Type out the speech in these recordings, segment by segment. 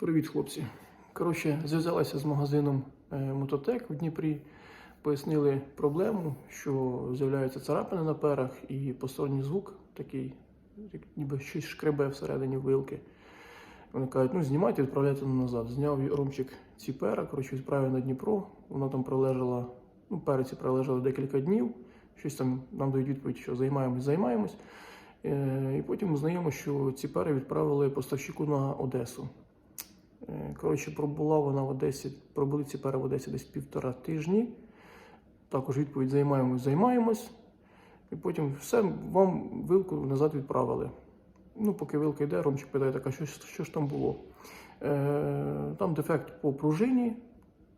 Привіт, хлопці. Коротше, зв'язалася з магазином Мототек в Дніпрі. Пояснили проблему, що з'являються царапини на перах і посторонній звук такий, як ніби щось шкребе всередині вилки. Вони кажуть, ну знімайте, відправляйте назад. Зняв Ромчик ці пера, коротше, відправив на Дніпро. Вона там пролежала, ну, переці пролежали декілька днів. Щось там нам дають відповідь, що займаємось, займаємось. Е, І потім узнаємо, що ці пери відправили поставщику на Одесу. Коротше, пробула вона в Одесі, пробули ці пери в Одесі десь півтора тижні. Також відповідь займаємось, займаємось. І потім все, вам вилку назад відправили. Ну, поки вилка йде, Ромчик питає, так, а що, що ж там було? Е, там дефект по пружині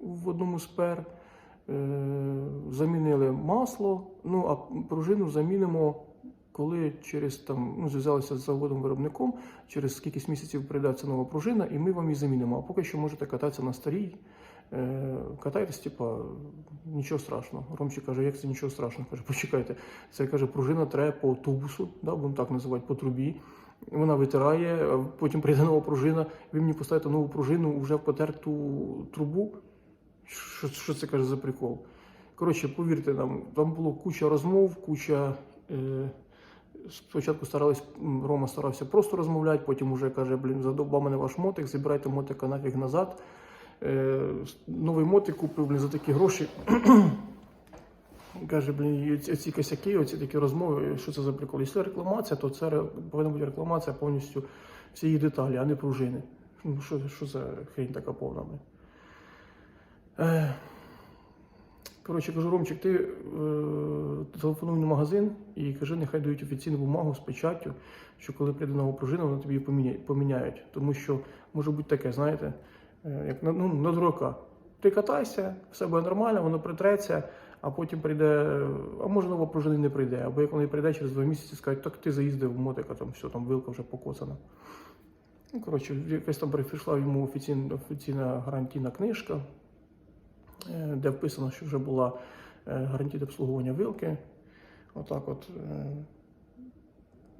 в одному з пер. Е, замінили масло, ну а пружину замінимо, коли через там, ну, зв'язалися з заводом-виробником, через кількись місяців прийдеться нова пружина, і ми вам її замінимо. А поки що можете кататися на старій. Е, катайтесь, типа, нічого страшного. Ромчик каже, як це нічого страшного? Каже, почекайте, це каже, пружина треба по тубусу, да, будемо так називати, по трубі. Вона витирає, потім прийде нова пружина, ви мені поставите нову пружину вже в потерту трубу. Що, що це каже за прикол? Коротше, повірте нам, там було куча розмов, куча. Е, спочатку старались, Рома старався просто розмовляти, потім вже каже, блін, задовбав мене ваш мотик, забирайте мотика нафіг назад. Е, новий мотик купив блін, за такі гроші. Каже, блін, ці, косяки, оці такі розмови, що це за прикол? Якщо рекламація, то це повинна бути рекламація повністю всі її деталі, а не пружини. Ну, що, що за хрень така повна? Е, Коротше, кажу, Ромчик, ти е, телефонуй на магазин і кажи, нехай дають офіційну бумагу з печаттю, що коли прийде нова пружина, вони тобі її поміняють. Тому що може бути таке, знаєте, е, як на, ну, на дурака. Ти катайся, все буде нормально, воно притреться, а потім прийде, а може нова пружина не прийде. Або як вона прийде через два місяці, скажуть, так ти заїздив в мотика, там все, там вилка вже покоцана. Ну, коротше, якась там прийшла йому офіційна, офіційна гарантійна книжка, де вписано, що вже була е, гарантійне обслуговування вилки. Отак от. е.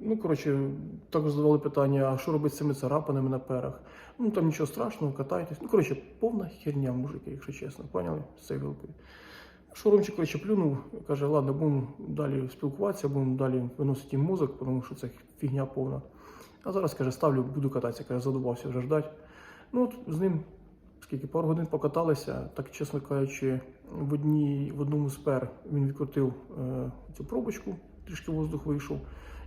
Ну, коротше, також задавали питання, а що робити з цими царапинами на перах? Ну там нічого страшного, катайтесь. Ну, коротше, повна херня, мужики, якщо чесно, поняли з цією вилкою. Що Ромчик коротше, плюнув, каже, ладно, будемо далі спілкуватися, будемо далі виносити їм мозок, тому що це фігня повна. А зараз каже, ставлю, буду кататися, каже, задумався вже ждать. Ну от з ним скільки пару годин покаталися, так чесно кажучи, в одній, в одному з пер він відкрутив е, цю пробочку, трішки воздух вийшов,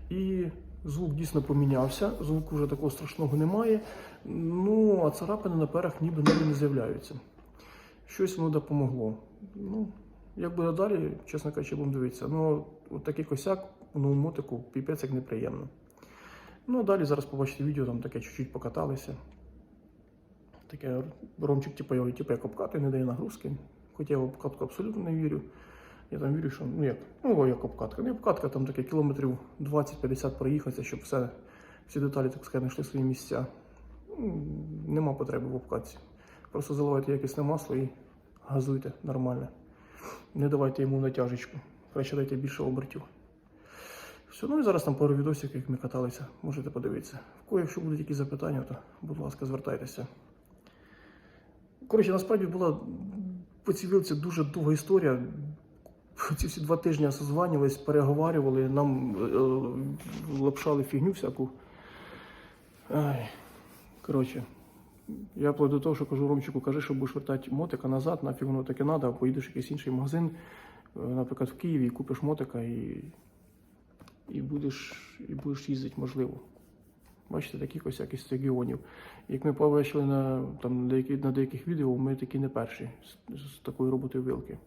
і звук дійсно помінявся. Звуку вже такого страшного немає. Ну, а царапини на перах ніби не з'являються. Щось воно допомогло. Ну, як буде далі, чесно кажучи, будемо дивитися. Ну, такий косяк у новому мотику піпець як неприємно. Ну, а далі зараз побачите відео, там таке чуть-чуть покаталися. Таке Ромчик, типу, його типу, як обкатує, не дає нагрузки. Хоча я в обкатку абсолютно не вірю. Я там вірю, що ну як, ну як обкатка. Не обкатка, там таке кілометрів 20-50 проїхатися, щоб все, всі деталі, так сказати, знайшли свої місця. Ну, Нема потреби в обкатці. Просто заливайте якісне масло і газуйте нормально. Не давайте йому натяжечку. Краще дайте більше обертів. Все, ну і зараз там пару відосів, як ми каталися, можете подивитися. Якщо будуть якісь запитання, то, будь ласка, звертайтеся. Коротше, насправді була по цій вілці дуже довга історія. Ці всі два тижні созванювались, переговарювали, нам е, е, лапшали фігню всяку. Ай. Коротше, я вплоть до того, що кажу Ромчику, кажи, що будеш вертати мотика назад, нафіг воно таке треба, поїдеш в якийсь інший магазин, е, наприклад, в Києві, і купиш мотика і, і, будеш, і будеш їздити, можливо. Бачите, такі косяки з регіонів. Як ми побачили на, там, деякі, на деяких відео, ми такі не перші з, з такою роботою вилки.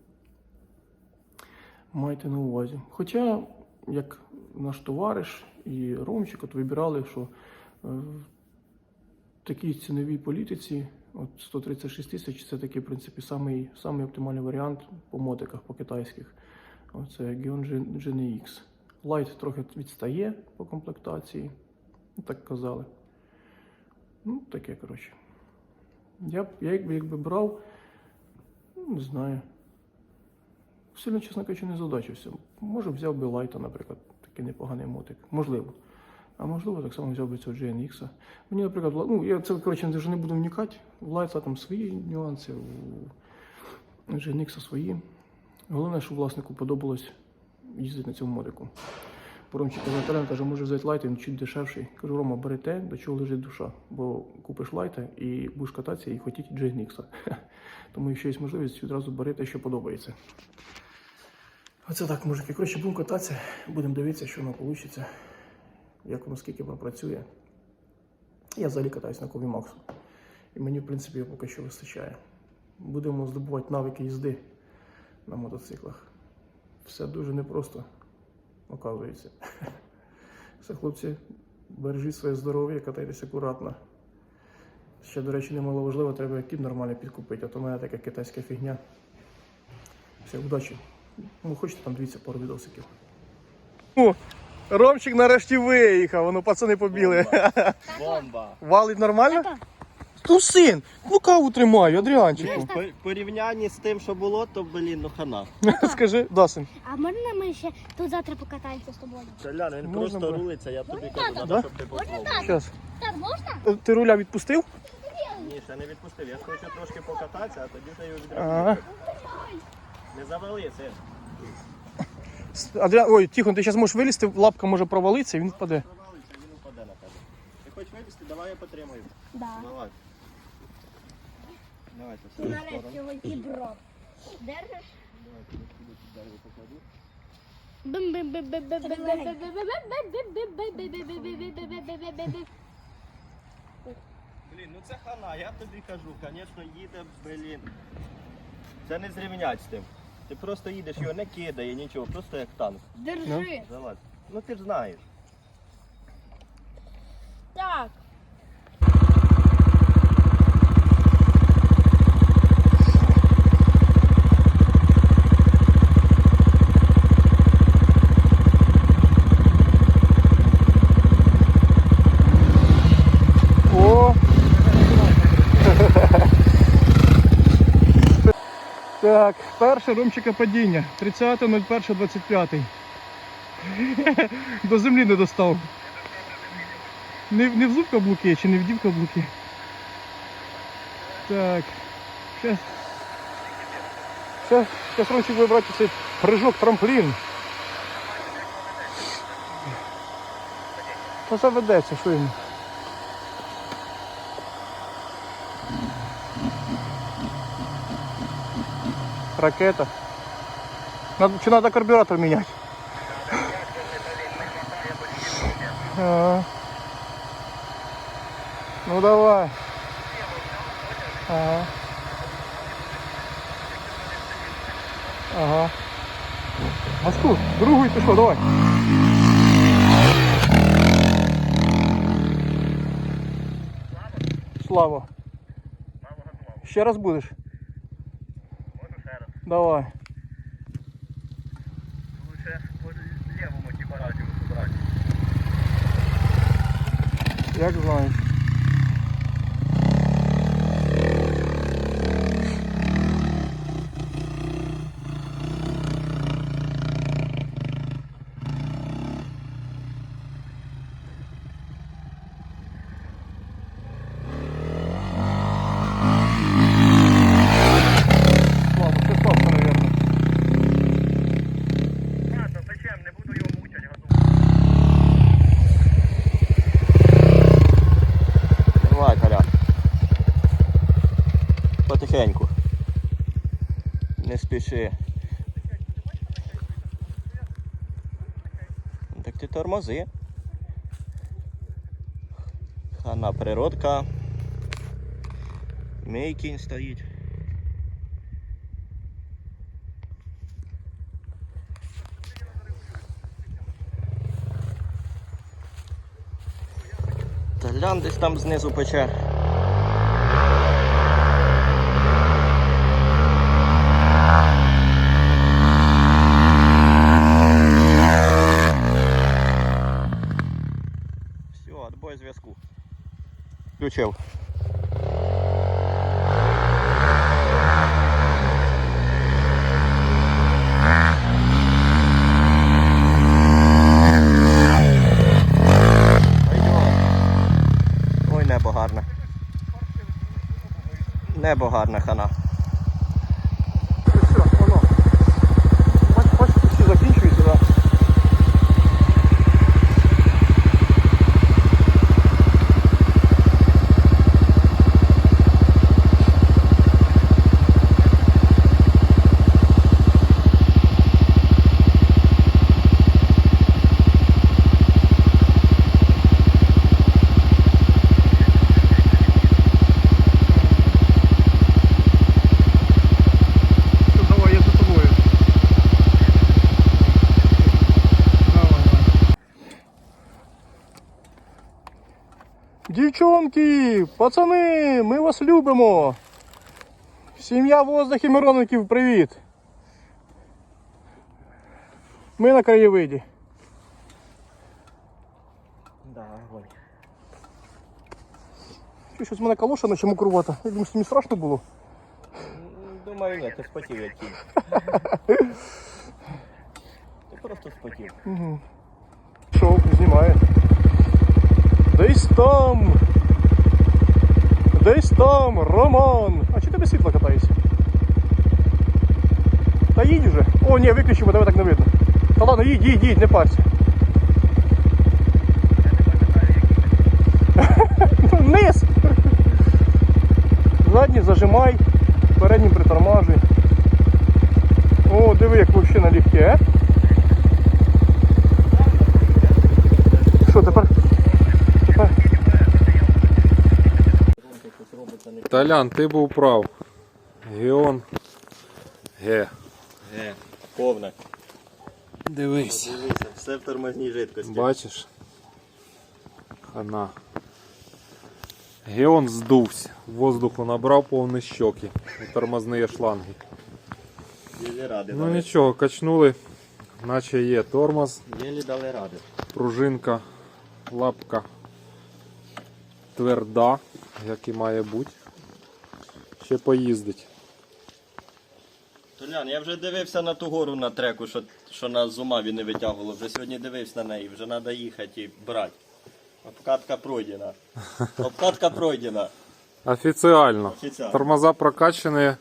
Майте на увазі. Хоча, як наш товариш і Ромчик от вибирали, що е, в такій ціновій політиці, от 136 тисяч, це такий, в принципі, самий, самий оптимальний варіант по мотиках, по китайських. Оце Gion GNX. Light трохи відстає по комплектації. Ну, так казали. Ну, таке, коротше. Я б я якби, якби брав, ну, не знаю. Сильно, чесно кажучи, не задачився. Може, взяв би лайта, наприклад, такий непоганий мотик. Можливо. А можливо, так само взяв би цього GNX. Мені, наприклад, ну, я це коротше вже не буду вникати. В Лайца там свої нюанси, у GNX свої. Головне, що власнику подобалось їздити на цьому модику. Поромчик каже, Наталя каже, може взяти лайт, він чуть дешевший. Кажу, Рома, бери те, до чого лежить душа. Бо купиш лайта і будеш кататися і хотіти GNX. Тому якщо є можливість, відразу бери те, що подобається. Оце так, мужики. Коротше, будемо кататися, будемо дивитися, що воно вийде, як воно скільки воно працює. Я взагалі катаюсь на Кові Максу. І мені, в принципі, поки що вистачає. Будемо здобувати навики їзди на мотоциклах. Все дуже непросто, оказується. Все, хлопці, бережіть своє здоров'я, катайтесь акуратно. Ще, до речі, немало важливо, треба кіт нормально підкупити, а то в мене така китайська фігня. Все, удачі. Ну, хочете там дивіться пару відосиків. О, Ромчик нарешті виїхав, воно пацани побігли. Бомба. Валить нормально? Ну, син, ну каву тримаю, Адріанчику. По порівнянні з тим, що було, то блін, ну хана. Скажи, да, син. А можна ми ще тут завтра покатаємося з тобою? Колян, він Можна просто рулиться, я тобі кажу, треба, Да? щоб ти попробував. Щас. Так, можна? Е, Ти руля відпустив? Ні, ще не відпустив. Я хочу трошки покататися, а тоді ти його Ага. Не завали, син. Адріан, ой, тихо, ти зараз можеш вилізти, лапка може провалитися і він впаде. Він упаде на тебе. Ти хочеш вилізти, давай я потримаю. Да. Давай. Давай, це все. Нарешті ось бро. Держиш? Дерево покладу. Блін, ну це хана, я тобі кажу, звісно, їде, блін. Це не зрівнять з тим. Ти просто їдеш, його не кидає, нічого, просто як танк. Держи. Залазь. Ну ти ж знаєш. Так. О! Так, перше ромчика падіння. 30.01.25. До землі не достав. Не, не взув каблуки чи не вдів каблуки. Так. Щас, щас Ромчик буде брати цей прыжок трамплін. Та заведеться, що йому. Ракета. Надо, чи надо карбюратор менять? Ага. Ну давай. Ага. Ага. Маску, другу ти що, давай. Слава. Ще раз будеш? Давай. Лучше по типа радіусу брати. Як знаєш. Слава, це слабко, наверное. А, то зачем? Не буду його мучити, газу. Давай, Коля. Потихеньку. Не спіши. Так ти тормози. Хана природка. Мій кінь стоїть. Талян десь там знизу пече. почав. Ой, небо гарне. Хана. Дівчонки, пацани, ми вас любимо. Сім'я воздух і Мироників, привіт. Ми на краєвиді. Да. Що, щось в мене калоша наче мокрувата. Я думаю, що мені страшно було. Думаю, ні, ти спотів як кінь. Ти просто спотів. Угу. Шов, знімає. Десь там. Десь там, Роман. А чи ти без світла катаєшся? Та їдь уже. О, ні, виключимо, тебе так не видно. Та ладно, їдь, їдь, їдь, не парся. Вниз! Задній зажимай, переднім притормажуй. О, диви, як вообще налегке, а? Що тепер? Тепер. Щось Толян, ти був прав. Геон. Ге. Ге, повне. Дивись. Дивися, все в тормозній жидкості. Бачиш? Хана. Геон здувся. Воздуху набрав повні щоки. І тормозні шланги. Єлі ради Ну дали. нічого, качнули. Наче є тормоз, Єлі дали ради. пружинка, лапка тверда, як і має бути. Ще поїздить. Толян, я вже дивився на ту гору на треку, що, що нас з ума він не витягувало. Вже сьогодні дивився на неї, вже треба їхати і брати. Обкатка пройдена. Обкатка пройдена. Офіціально. Офіціально. Тормоза прокачані.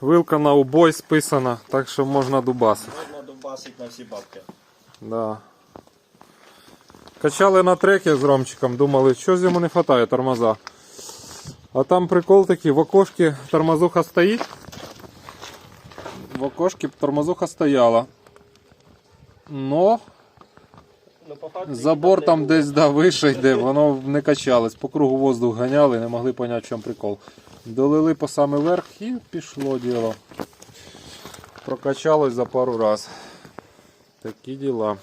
Вилка на убой списана, так що можна дубасити. Можна дубасить на всі бабки. Да. Качали на треке з Ромчиком, думали, що з йому не вистачає тормоза. А там прикол такий, в окошці тормозуха стоїть. В окошці тормозуха стояла. Но Ну, забор там десь да, вище йде, воно не качалось. По кругу воздух ганяли, не могли зрозуміти, в чому прикол. Долили по самий верх і пішло діло. Прокачалось за пару раз. Такі діла.